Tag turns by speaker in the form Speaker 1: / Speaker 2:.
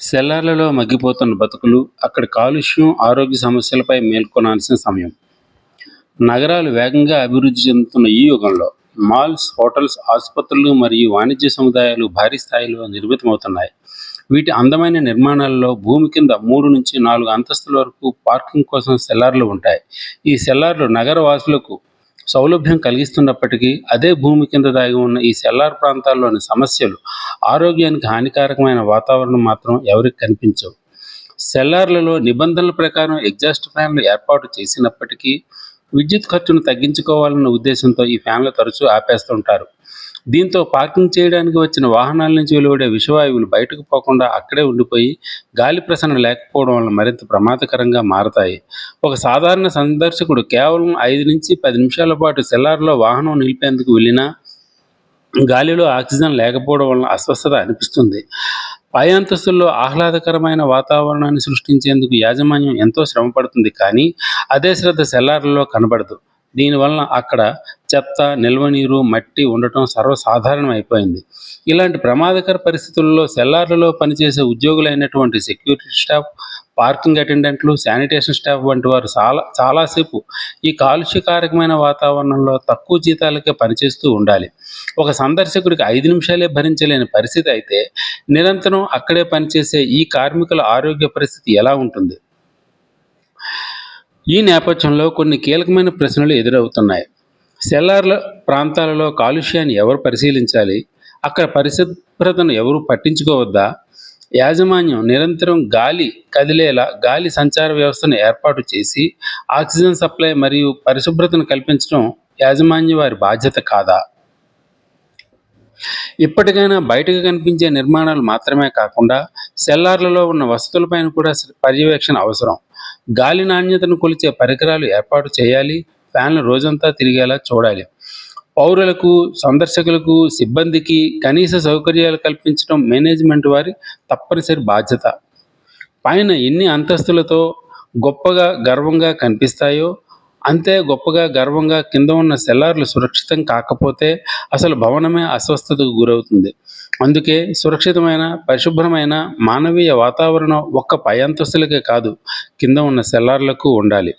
Speaker 1: సెల్లార్లలో మగ్గిపోతున్న బతుకులు అక్కడ కాలుష్యం ఆరోగ్య సమస్యలపై మేల్కొనాల్సిన సమయం. నగరాలు వేగంగా అభివృద్ధి చెందుతున్న ఈ యుగంలో మాల్స్ హోటల్స్ ఆసుపత్రులు మరియు వాణిజ్య సముదాయాలు భారీ స్థాయిలో నిర్మితమవుతున్నాయి. వీటి అందమైన నిర్మాణాలలో భూమి కింద మూడు నుంచి నాలుగు అంతస్తుల వరకు పార్కింగ్ కోసం సెల్లార్లు ఉంటాయి. ఈ సెల్లార్లు నగర వాసులకు సౌలభ్యం కలిగిస్తున్నప్పటికీ అదే భూమి కింద దాగి ఉన్న ఈ సెల్లార్ ప్రాంతాల్లోని సమస్యలు ఆరోగ్యానికి హానికారకమైన వాతావరణం మాత్రం ఎవరికి కనిపించవు. సెల్లార్లలో నిబంధనల ప్రకారం ఎగ్జాస్ట్ ఫ్యాన్లు ఏర్పాటు చేసినప్పటికీ విద్యుత్ ఖర్చును తగ్గించుకోవాలన్న ఉద్దేశంతో ఈ ఫ్యాన్లు తరచూ ఆపేస్తుంటారు. దీంతో పార్కింగ్ చేయడానికి వచ్చిన వాహనాల నుంచి వెలువడే విషవాయువులు బయటకు పోకుండా అక్కడే ఉండిపోయి గాలి ప్రసరణ లేకపోవడం వల్ల మరింత ప్రమాదకరంగా మారతాయి. ఒక సాధారణ సందర్శకుడు కేవలం ఐదు నుంచి పది నిమిషాల పాటు సెల్లార్లో వాహనం నిలిపేందుకు వెళ్ళినా గాలిలో ఆక్సిజన్ లేకపోవడం వలన అస్వస్థత అనిపిస్తుంది. పై అంతస్తుల్లో ఆహ్లాదకరమైన వాతావరణాన్ని సృష్టించేందుకు యాజమాన్యం ఎంతో శ్రమ పడుతుంది కానీ అదే శ్రద్ధ సెల్లార్లలో కనబడదు. దీనివలన అక్కడ చెత్త నిల్వ నీరు మట్టి ఉండటం సర్వసాధారణం అయిపోయింది. ఇలాంటి ప్రమాదకర పరిస్థితుల్లో సెల్లార్లలో పనిచేసే ఉద్యోగులైనటువంటి సెక్యూరిటీ స్టాఫ్ పార్కింగ్ అటెండెంట్లు శానిటేషన్ స్టాఫ్ వంటి వారు చాలా చాలాసేపు ఈ కాలుష్యకారకమైన వాతావరణంలో తక్కువ జీతాలకే పనిచేస్తూ ఉండాలి. ఒక సందర్శకుడికి ఐదు నిమిషాలే భరించలేని పరిస్థితి అయితే నిరంతరం అక్కడే పనిచేసే ఈ కార్మికుల ఆరోగ్య పరిస్థితి ఎలా ఉంటుంది? ఈ నేపథ్యంలో కొన్ని కీలకమైన ప్రశ్నలు ఎదురవుతున్నాయి. సెల్లార్ల ప్రాంతాలలో కాలుష్యాన్ని ఎవరు పరిశీలించాలి? అక్కడ పరిశుభ్రతను ఎవరు పట్టించుకోవద్దా? యాజమాన్యం నిరంతరం గాలి కదిలేలా గాలి సంచార వ్యవస్థను ఏర్పాటు చేసి ఆక్సిజన్ సప్లై మరియు పరిశుభ్రతను కల్పించడం యాజమాన్య వారి బాధ్యత కాదా? ఇప్పటికైనా బయటకు కనిపించే నిర్మాణాలు మాత్రమే కాకుండా సెల్లార్లలో ఉన్న వసతులపైన కూడా పర్యవేక్షణ అవసరం. గాలి నాణ్యతను కొలిచే పరికరాలు ఏర్పాటు చేయాలి ఫ్యాన్లు రోజంతా తిరిగేలా చూడాలి. పౌరులకు సందర్శకులకు సిబ్బందికి కనీస సౌకర్యాలు కల్పించడం మేనేజ్మెంట్ వారి తప్పనిసరి బాధ్యత. పైన ఎన్ని అంతస్తులతో గొప్పగా గర్వంగా కనిపిస్తాయో అంతే గొప్పగా గర్వంగా కింద ఉన్న సెల్లార్లు సురక్షితం కాకపోతే అసలు భవనమే అస్వస్థతకు గురవుతుంది. అందుకే సురక్షితమైన పరిశుభ్రమైన మానవీయ వాతావరణం ఒక్క పై అంతస్తులకే కాదు కింద ఉన్న సెల్లార్లకు ఉండాలి.